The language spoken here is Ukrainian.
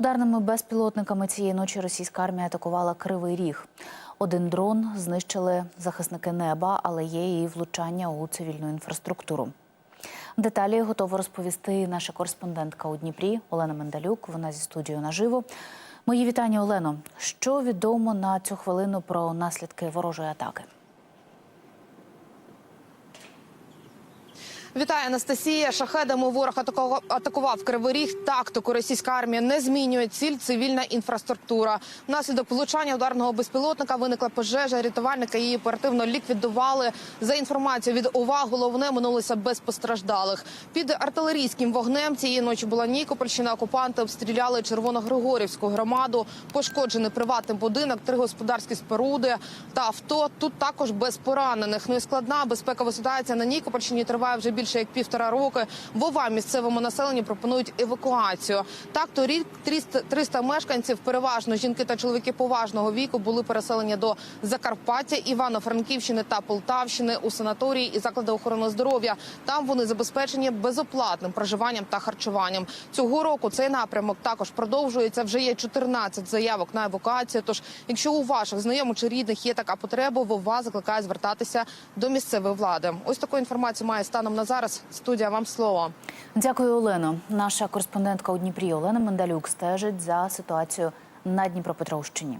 Ударними безпілотниками цієї ночі російська армія атакувала Кривий Ріг. Один дрон знищили захисники неба, але є і влучання у цивільну інфраструктуру. Деталі готова розповісти наша кореспондентка у Дніпрі Олена Мендалюк. Вона зі студією наживо. Мої вітання, Олено. Що відомо на цю хвилину про наслідки ворожої атаки? Вітаю, Анастасія. Шахедами ворог атакував, Кривий Ріг. Тактику російська армія не змінює ціль цивільна інфраструктура. Внаслідок влучання ударного безпілотника виникла пожежа. Рятувальники її оперативно ліквідували. За інформацією від ОВА, головне минулося без постраждалих. Під артилерійським вогнем цієї ночі була Нікопольщина. Окупанти обстріляли Червоногригорівську громаду. Пошкоджений приватний будинок, три господарські споруди та авто. Тут також без поранених. Ну і складна безпекова ситуація на Нікопольщині триває вже більше як півтора роки. В ОВА місцевому населенню пропонують евакуацію. Так, торік 300, 300 мешканців, переважно жінки та чоловіки поважного віку, були переселені до Закарпаття, Івано-Франківщини та Полтавщини у санаторії і заклади охорони здоров'я. Там вони забезпечені безоплатним проживанням та харчуванням. Цього року цей напрямок також продовжується. Вже є 14 заявок на евакуацію. Тож, якщо у ваших знайомих чи рідних є така потреба, в ОВА закликає звертатися до місцевої влади. Ось таку інформацію має станом на зараз. Студія вам слово. Дякую, Олено. Наша кореспондентка у Дніпрі Олена Мендалюк стежить за ситуацією на Дніпропетровщині.